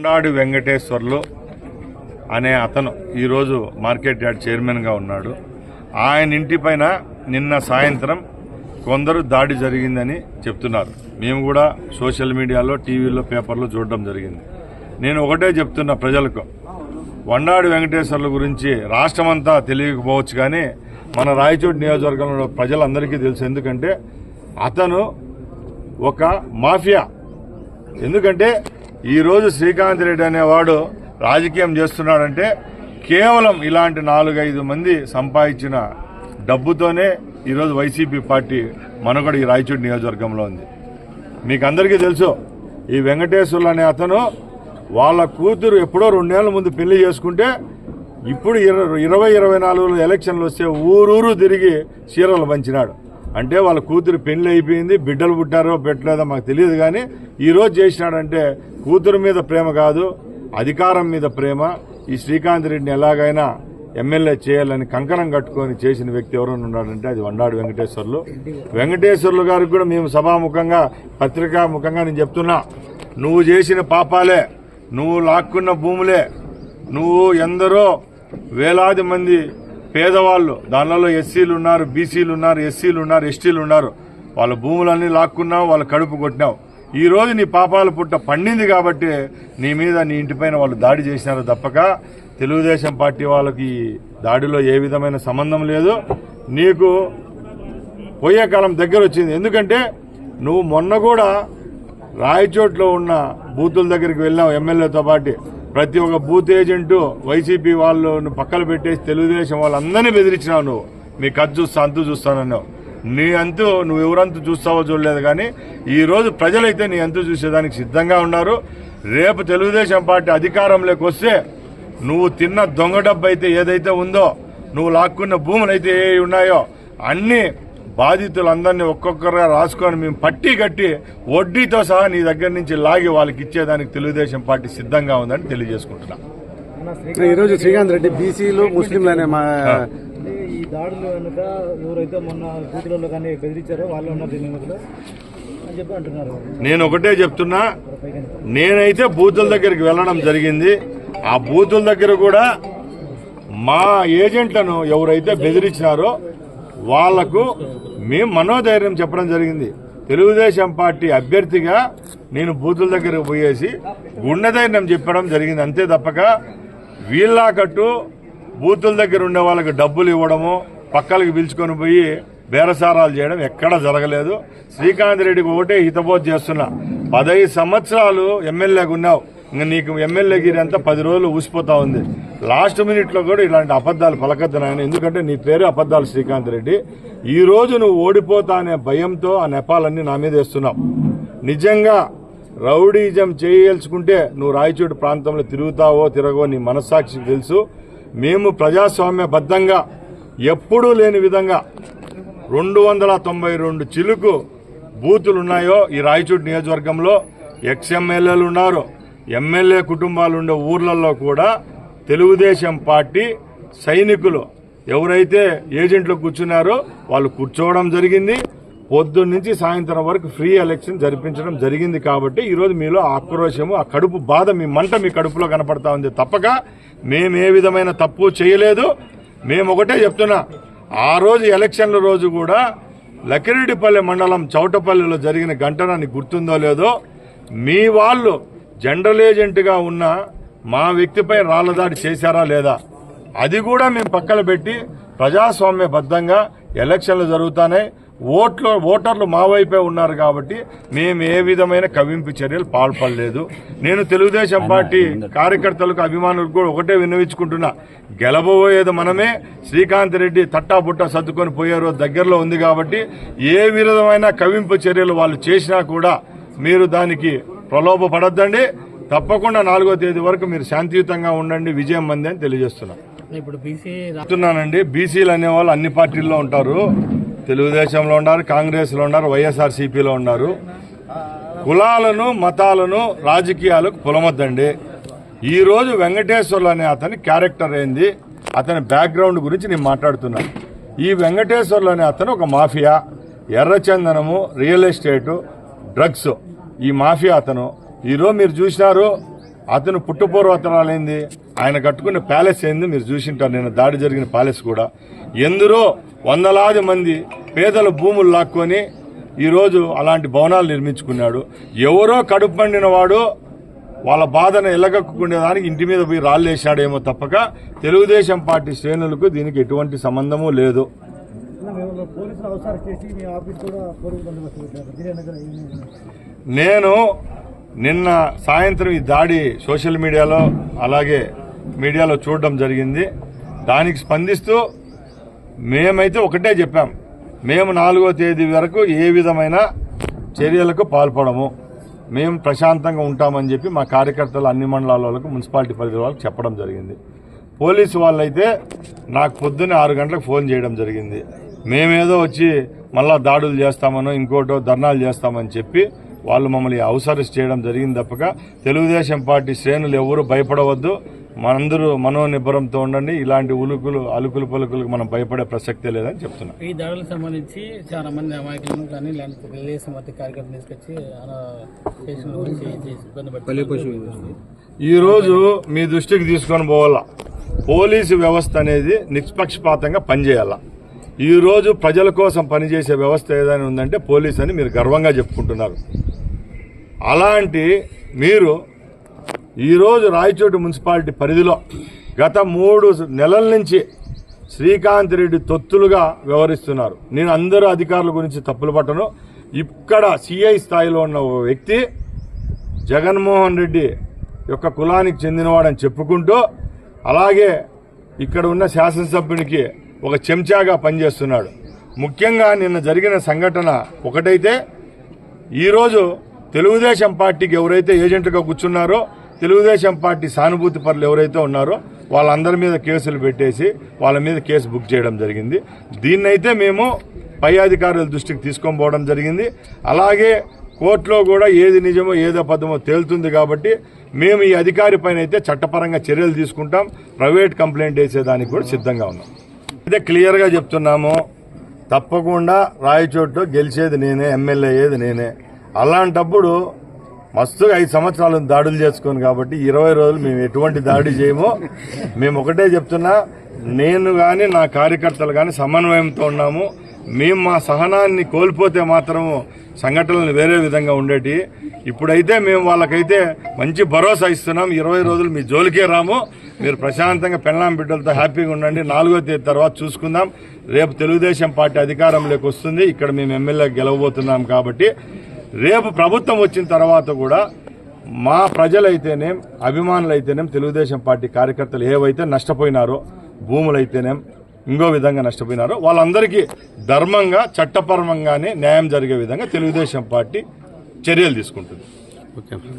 కొండాడి వెంకటేశ్వర్లు అనే అతను ఈరోజు మార్కెట్ యార్డ్ చైర్మన్గా ఉన్నాడు. ఆయన ఇంటిపైన నిన్న సాయంత్రం కొందరు దాడి జరిగిందని చెప్తున్నారు. మేము కూడా సోషల్ మీడియాలో టీవీలో పేపర్లో చూడడం జరిగింది. నేను ఒకటే చెప్తున్నా ప్రజలకు. వండాడి వెంకటేశ్వర్ల గురించి రాష్ట్రమంతా తెలియకపోవచ్చు కానీ మన రాయచోటి నియోజకవర్గంలో ప్రజలందరికీ తెలుసు. ఎందుకంటే అతను ఒక మాఫియా. ఎందుకంటే ఈరోజు శ్రీకాంత్ రెడ్డి అనేవాడు రాజకీయం చేస్తున్నాడంటే కేవలం ఇలాంటి నాలుగైదు మంది సంపాదించిన డబ్బుతోనే ఈరోజు వైసీపీ పార్టీ మనగడ ఈ రాయచూడు నియోజకవర్గంలో ఉంది. మీకు అందరికీ తెలుసు ఈ వెంకటేశ్వర్లు అనే అతను వాళ్ళ కూతురు ఎప్పుడో రెండేళ్ళ ముందు పెళ్ళి చేసుకుంటే ఇప్పుడు ఇరవై ఇరవై నాలుగులో ఎలక్షన్లు వస్తే ఊరూరు తిరిగి చీరలు పంచినాడు. అంటే వాళ్ళ కూతురు పెళ్ళి అయిపోయింది బిడ్డలు పుట్టారో పెట్టలేదో మాకు తెలియదు కానీ ఈరోజు చేసినాడంటే కూతురు మీద ప్రేమ కాదు అధికారం మీద ప్రేమ. ఈ శ్రీకాంత్ రెడ్డిని ఎలాగైనా ఎమ్మెల్యే చేయాలని కంకణం కట్టుకొని చేసిన వ్యక్తి ఎవరైనా ఉన్నాడంటే అది వండాడు వెంకటేశ్వర్లు. వెంకటేశ్వర్లు గారికి కూడా మేము సభాముఖంగా పత్రికా ముఖంగా నేను చెప్తున్నా నువ్వు చేసిన పాపాలే నువ్వు లాక్కున్న భూములే నువ్వు ఎందరో వేలాది మంది పేదవాళ్ళు దానిలో ఎస్సీలు ఉన్నారు బీసీలు ఉన్నారు ఎస్సీలు ఉన్నారు ఎస్టీలు ఉన్నారు. వాళ్ళ భూములన్నీ లాక్కున్నావు వాళ్ళ కడుపు కొట్టినావు. ఈ రోజు నీ పాపాల పుట్ట పండింది కాబట్టి నీ మీద నీ ఇంటిపైన వాళ్ళు దాడి చేసినారు తప్పక. తెలుగుదేశం పార్టీ వాళ్ళకి దాడిలో ఏ విధమైన సంబంధం లేదు. నీకు పోయే కాలం దగ్గర వచ్చింది. ఎందుకంటే నువ్వు మొన్న కూడా రాయచోట్లో ఉన్న బూతుల దగ్గరికి వెళ్ళావు ఎమ్మెల్యేతో పాటు. ప్రతి ఒక్క బూత్ ఏజెంటు వైసీపీ వాళ్ళు పక్కన పెట్టేసి తెలుగుదేశం వాళ్ళందరినీ బెదిరించినావు నువ్వు. మీ కథ చూస్తా అంతు చూస్తానన్నావు నీ అంతు నువ్వు ఎవరంతు చూస్తావో చూడలేదు కానీ ఈరోజు ప్రజలైతే నీ అంతు చూసేదానికి సిద్ధంగా ఉన్నారు. రేపు తెలుగుదేశం పార్టీ అధికారంలోకి వస్తే నువ్వు తిన్న దొంగ డబ్బు అయితే ఏదైతే ఉందో నువ్వు లాక్కున్న భూములు అయితే ఏ ఉన్నాయో అన్నీ బాధితులందరినీ ఒక్కొక్కరుగా రాసుకొని మేము పట్టి కట్టి వడ్డీతో సహా నీ దగ్గర నుంచి లాగి వాళ్ళకి ఇచ్చేదానికి తెలుగుదేశం పార్టీ సిద్ధంగా ఉందని తెలియజేసుకుంటున్నాం. ఈరోజు శ్రీకాంత్ రెడ్డి బీసీలు ముస్లింలు అనే ఈ దాడులు వెనుక ఎవరైతే మొన్న బూతులలో కానీ బెదిరించారో వాళ్ళు ఉన్నారు దీని నేను ఒకటే చెప్తున్నా నేనైతే బూతుల దగ్గరికి వెళ్ళడం జరిగింది. ఆ బూతుల దగ్గర కూడా మా ఏజెంట్లను ఎవరైతే బెదిరించినారో వాళ్ళకు మేము మనోధైర్యం చెప్పడం జరిగింది. తెలుగుదేశం పార్టీ అభ్యర్థిగా నేను బూతుల దగ్గరకు పోయేసి గుండెధైర్యం చెప్పడం జరిగింది. అంతే తప్పక వీళ్ళకట్టు బూతుల దగ్గర ఉండే వాళ్ళకి డబ్బులు ఇవ్వడము పక్కలకు పిలుచుకొని పోయి బేరసారాలు చేయడం ఎక్కడా జరగలేదు. శ్రీకాంత్ రెడ్డికి ఒకటే హితబోధ చేస్తున్నా. పదహైదు సంవత్సరాలు ఎమ్మెల్యేగా ఉన్నావు. ఇంకా నీకు ఎమ్మెల్యే గిరి అంతా పది రోజులు ఊసిపోతా ఉంది. లాస్ట్ మినిట్లో కూడా ఇలాంటి అబద్దాలు పలకద్దు నాయన. ఎందుకంటే నీ పేరు అబద్దాలు శ్రీకాంత్ రెడ్డి. ఈ రోజు నువ్వు ఓడిపోతా అనే భయంతో ఆ నెపాలన్నీ నా మీద వేస్తున్నావు. నిజంగా రౌడీజం చేయల్చుకుంటే నువ్వు రాయచోటి ప్రాంతంలో తిరుగుతావో తిరగవో నీ మనస్సాక్షికి తెలుసు. మేము ప్రజాస్వామ్యబద్ధంగా ఎప్పుడూ లేని విధంగా రెండు వందల తొంభై రెండు చిలుకు బూతులు ఉన్నాయో ఈ రాయచోటి నియోజకవర్గంలో. ఎక్స్ఎమ్మెల్యేలు ఉన్నారు. ఎమ్మెల్యే కుటుంబాలు ఉండే ఊర్లలో కూడా తెలుగుదేశం పార్టీ సైనికులు ఎవరైతే ఏజెంట్లు కూర్చున్నారో వాళ్ళు కూర్చోవడం జరిగింది. పొద్దున్న నుంచి సాయంత్రం వరకు ఫ్రీ ఎలక్షన్ జరిపించడం జరిగింది కాబట్టి ఈరోజు మీలో ఆక్రోశము ఆ కడుపు బాధ మీ మంట మీ కడుపులో కనపడతా ఉంది. తప్పక మేము ఏ విధమైన తప్పు చేయలేదు. మేము ఒకటే చెప్తున్నా ఆ రోజు ఎలక్షన్ల రోజు కూడా లకిరెడ్డిపల్లి మండలం చౌటపల్లిలో జరిగిన ఘటన గుర్తుందో లేదో మీ వాళ్ళు జనరల్ ఏజెంట్గా ఉన్న మా వ్యక్తిపై రాళ్ళదాడి చేశారా లేదా? అది కూడా మేము పక్కన పెట్టి ప్రజాస్వామ్యబద్ధంగా ఎలక్షన్లు జరుగుతానే ఓట్లు ఓటర్లు మా వైపే ఉన్నారు కాబట్టి మేము ఏ విధమైన కవింపు చర్యలు పాల్పడలేదు. నేను తెలుగుదేశం పార్టీ కార్యకర్తలకు అభిమానులకు కూడా ఒకటే విన్నవించుకుంటున్నా. గెలబోయేది మనమే శ్రీకాంత్ రెడ్డి తట్టా బుట్ట సర్దుకొని పోయే రోజు దగ్గరలో ఉంది కాబట్టి ఏ విధమైన కవింపు చర్యలు వాళ్ళు చేసినా కూడా మీరు దానికి ప్రలోభ పడద్దండి తప్పకుండా నాలుగో తేదీ వరకు మీరు శాంతియుతంగా ఉండండి. విజయం మంది అని తెలియజేస్తున్నాం. ఇప్పుడు బీసీ చెప్తున్నానండి బీసీలు అనేవాళ్ళు అన్ని పార్టీల్లో ఉంటారు. తెలుగుదేశంలో ఉన్నారు కాంగ్రెస్లో ఉన్నారు వైఎస్ఆర్ సిపిలో ఉన్నారు. కులాలను మతాలను రాజకీయాలకు పులమద్దండి. ఈ రోజు వెంకటేశ్వర్లు అనే అతని క్యారెక్టర్ ఏంది? అతని బ్యాక్గ్రౌండ్ గురించి నేను మాట్లాడుతున్నా. ఈ వెంకటేశ్వర్లు అనే అతను ఒక మాఫియా ఎర్రచందనము రియల్ ఎస్టేటు డ్రగ్స్. ఈ మాఫియా అతను. ఈరోజు మీరు చూసినారు? అతను పుట్టుపూర్వతరాలైంది ఆయన కట్టుకున్న ప్యాలెస్ ఏంది? మీరు చూసింటారు. నేను దాడి జరిగిన ప్యాలెస్ కూడా. ఎందరో వందలాది మంది పేదల భూములు లాక్కొని ఈరోజు అలాంటి భవనాలు నిర్మించుకున్నాడు. ఎవరో కడుపు పండిన వాడు వాళ్ళ బాధను ఎల్లగక్కుకునేదానికి ఇంటి మీద పోయి రాళ్ళేసాడేమో తప్పక. తెలుగుదేశం పార్టీ శ్రేణులకు దీనికి ఎటువంటి సంబంధము లేదు. పోలీసులు అవసరం చేసి మీ ఆఫీస్ కూడా బందోబస్తు పెట్టారు నేను నిన్న సాయంత్రం ఈ దాడి సోషల్ మీడియాలో అలాగే మీడియాలో చూడడం జరిగింది. దానికి స్పందిస్తూ మేమైతే ఒకటే చెప్పాం. మేము నాలుగో తేదీ వరకు ఏ విధమైన చర్యలకు పాల్పడము. మేము ప్రశాంతంగా ఉంటామని చెప్పి మా కార్యకర్తలు అన్ని మండలాల వాళ్ళకు మున్సిపాలిటీ పరిధి వాళ్ళకి చెప్పడం జరిగింది. పోలీసు వాళ్ళైతే నాకు పొద్దున్నే ఆరు గంటలకు ఫోన్ చేయడం జరిగింది. మేమేదో వచ్చి మళ్ళా దాడులు చేస్తామనో ఇంకోటో ధర్నాలు చేస్తామని చెప్పి వాళ్ళు మమ్మల్ని అవసరస్ చేయడం జరిగింది తప్పక. తెలుగుదేశం పార్టీ శ్రేణులు ఎవరు భయపడవద్దు. మనందరూ మనోనిబ్బరంతో ఉండండి. ఇలాంటి ఉలుకులు అలుకులు పలుకులకు మనం భయపడే ప్రసక్తే లేదని చెప్తున్నా. ఈ దాడులకు సంబంధించి చాలా మంది అమాయకులను కానీ ఇలాంటి తెలుగుదేశం పార్టీ కార్యకర్తలు తీసుకొచ్చి ఈరోజు మీ దృష్టికి తీసుకొని పోవాలా? పోలీసు వ్యవస్థ అనేది నిష్పక్షపాతంగా పనిచేయాల? ఈరోజు ప్రజల కోసం పనిచేసే వ్యవస్థ ఏదైనా ఉందంటే పోలీస్ అని మీరు గర్వంగా చెప్పుకుంటున్నారు. అలాంటి మీరు ఈరోజు రాయచోటి మున్సిపాలిటీ పరిధిలో గత మూడు నెలల నుంచి శ్రీకాంత్ రెడ్డి తొత్తులుగా వ్యవహరిస్తున్నారు. నేను అందరూ అధికారుల గురించి తప్పులు పట్టను. ఇక్కడ సిఐ స్థాయిలో ఉన్న ఓ వ్యక్తి జగన్మోహన్ రెడ్డి యొక్క కులానికి చెందినవాడని చెప్పుకుంటూ అలాగే ఇక్కడ ఉన్న శాసనసభ్యునికి ఒక చెంచాగా పనిచేస్తున్నాడు. ముఖ్యంగా నిన్న జరిగిన సంఘటన ఒకటైతే ఈరోజు తెలుగుదేశం పార్టీకి ఎవరైతే ఏజెంట్గా కూర్చున్నారో తెలుగుదేశం పార్టీ సానుభూతి పరులు ఎవరైతే ఉన్నారో వాళ్ళందరి మీద కేసులు పెట్టేసి వాళ్ళ మీద కేసు బుక్ చేయడం జరిగింది. దీన్నైతే మేము పై అధికారుల దృష్టికి తీసుకొని పోవడం జరిగింది. అలాగే కోర్టులో కూడా ఏది నిజమో ఏది అబద్ధమో తేలుతుంది కాబట్టి మేము ఈ అధికారి పైన అయితే చట్టపరంగా చర్యలు తీసుకుంటాం. ప్రైవేట్ కంప్లైంట్ వేసేదానికి కూడా సిద్ధంగా ఉన్నాం. అయితే క్లియర్గా చెప్తున్నాము. తప్పకుండా రాయచోట్లో గెలిచేది నేనే ఎమ్మెల్యే అయ్యేది నేనే. అలాంటప్పుడు మస్తుగా ఐదు సంవత్సరాలు దాడులు చేసుకోను కాబట్టి ఇరవై రోజులు మేము ఎటువంటి దాడి చేయము. మేము ఒకటే చెప్తున్నా నేను కానీ నా కార్యకర్తలు కానీ సమన్వయంతో ఉన్నాము. మేము మా సహనాన్ని కోల్పోతే మాత్రము సంఘటనలు వేరే విధంగా ఉండేటి. ఇప్పుడైతే మేము వాళ్ళకైతే మంచి భరోసా ఇస్తున్నాం. ఇరవై రోజులు మీ జోలికే రాము. మీరు ప్రశాంతంగా పెళ్ళాం బిడ్డలతో హ్యాపీగా ఉండండి. నాలుగో తేదీ తర్వాత చూసుకుందాం. రేపు తెలుగుదేశం పార్టీ అధికారంలోకి వస్తుంది. ఇక్కడ మేము ఎమ్మెల్యే గెలవబోతున్నాం కాబట్టి రేపు ప్రభుత్వం వచ్చిన తర్వాత కూడా మా ప్రజలైతేనేం అభిమానులైతేనేం తెలుగుదేశం పార్టీ కార్యకర్తలు ఏవైతే నష్టపోయినారో భూములైతేనేం ఇంకో విధంగా నష్టపోయినారో వాళ్ళందరికీ ధర్మంగా చట్టపరంగానే న్యాయం జరిగే విధంగా తెలుగుదేశం పార్టీ చర్యలు తీసుకుంటుంది. ఓకే.